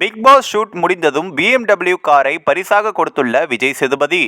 Big pass shoot முடிந்ததும் BMW காரை பரிசாக கொடுத்துள்ள விஜய் சேதுபதி.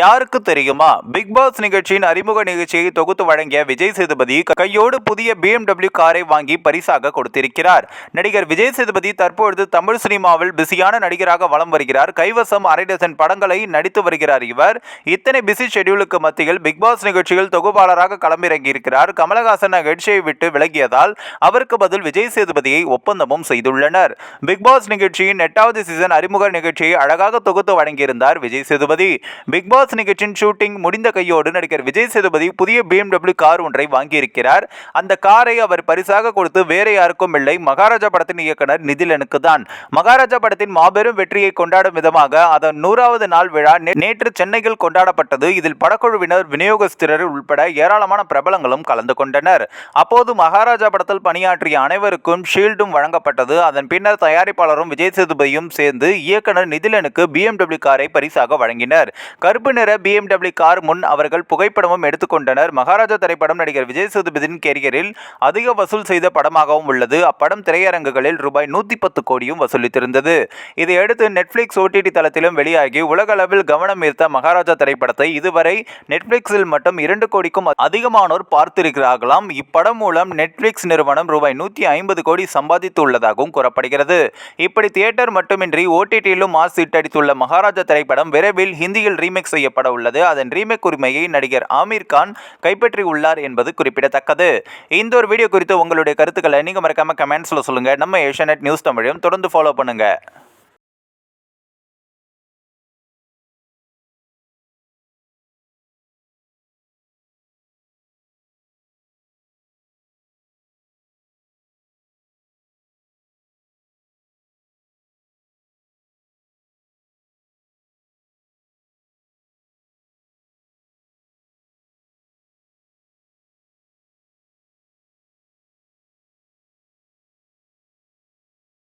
யாருக்கு தெரியுமா? பிக் பாஸ் நிகழ்ச்சியின் அறிமுக நிகழ்ச்சியை தொகுத்து வழங்கிய விஜய் சேதுபதி கையோடு புதிய பிஎம்டபிள்யூ காரை வாங்கி பரிசாக கொடுத்திருக்கிறார். நடிகர் விஜய் சேதுபதி தற்பொழுது தமிழ் சினிமாவில் பிஸியான நடிகராக வலம் வருகிறார். கைவசம் அரை டசன் படங்களை நடித்து வருகிறார் இவர். இத்தனை பிஸி ஷெடியூலுக்கு மத்தியில் பிக் பாஸ் நிகழ்ச்சியில் தொகுப்பாளராக களமிறங்கியிருக்கிறார். கமலஹாசன் நிகழ்ச்சியை விட்டு விலகியதால் அவருக்கு பதில் விஜய் சேதுபதியை ஒப்பந்தமும் செய்துள்ளனர். பிக் பாஸ் நிகழ்ச்சி நிகழ்ச்சியின் எட்டாவது சீசன் அறிமுக நிகழ்ச்சியை அழகாக தொகுத்து வழங்கியிருந்தார் விஜய் சேதுபதி. பிக் பாஸ் நிகழ்ச்சியின் ஷூட்டிங் முடிந்த கையோடு நடிகர் விஜய் சேதுபதி புதிய பிஎம்டபிள்யூ கார் ஒன்றை வாங்கியிருக்கிறார். அந்த காரை அவர் பரிசாக கொடுத்து வேற யாருக்கும் இல்லை. மகாராஜா படத்தின் இயக்குனர் நிதிலனுக்கு தான். மகாராஜா படத்தின் மாபெரும் வெற்றியை கொண்டாடும் விதமாக அதன் நூறாவது நாள் விழா நேற்று சென்னையில் கொண்டாடப்பட்டது. இதில் படக்குழுவினர் விநியோகஸ்தரர் உள்பட ஏராளமான பிரபலங்களும் கலந்து கொண்டனர். அப்போது மகாராஜா படத்தில் பணியாற்றிய அனைவருக்கும் ஷீல்டும் வழங்கப்பட்டது. அதன் பின்னர் தயாரிப்பாளரும் விஜய் சேதுபதியும் சேர்ந்து இயக்குனர் நிதிலனுக்கு பிஎம்டபிள்யூ காரை பரிசாக வழங்கினர். கருப்பு நிற பிஎம்டபிள்யூ கார் முன் அவர்கள் புகைப்படமும் எடுத்துக்கொண்டனர் மகாராஜா திரைப்படம் நடிகர் விஜய் சேதுபதியின் கேரியரில் அதிக வசூல் செய்த படமாகவும் உள்ளது. அப்படம் திரையரங்குகளில் ரூபாய் நூற்றி பத்து கோடியும் வசூலித்திருந்தது. இதையடுத்து நெட்ஃபிளிக்ஸ் ஓடிடி தளத்திலும் வெளியாகி உலகளவில் கவனம் ஈர்த்த மகாராஜா திரைப்படத்தை இதுவரை நெட்ஃபிளிக்ஸில் மட்டும் இரண்டு கோடிக்கும் அதிகமானோர் பார்த்திருக்கிறார்களாம். இப்படம் மூலம் நெட்ஃபிளிக்ஸ் நிறுவனம் ரூபாய் நூற்றி ஐம்பது கோடி சம்பாதித்துள்ளதாகவும் கூறப்படுகிறது. இப்படி தியேட்டர் மட்டுமின்றி ஓடிடியிலும் மாஸ் அடித்துள்ள மகாராஜா திரைப்படம் விரைவில் ஹிந்தியில் ரீமேக் செய்யப்பட உள்ளது. அதன் ரீமேக் உரிமையை நடிகர் ஆமீர் கான் கைப்பற்றியுள்ளார் என்பது குறிப்பிடத்தக்கது. இந்த ஒரு வீடியோ குறித்து உங்களுடைய கருத்துக்களை நீங்கள் மறக்காம கமெண்ட்ஸில் சொல்லுங்கள் நம்ம ஏஷியநெட் நியூஸ் தமிழையும் தொடர்ந்து ஃபாலோ பண்ணுங்க.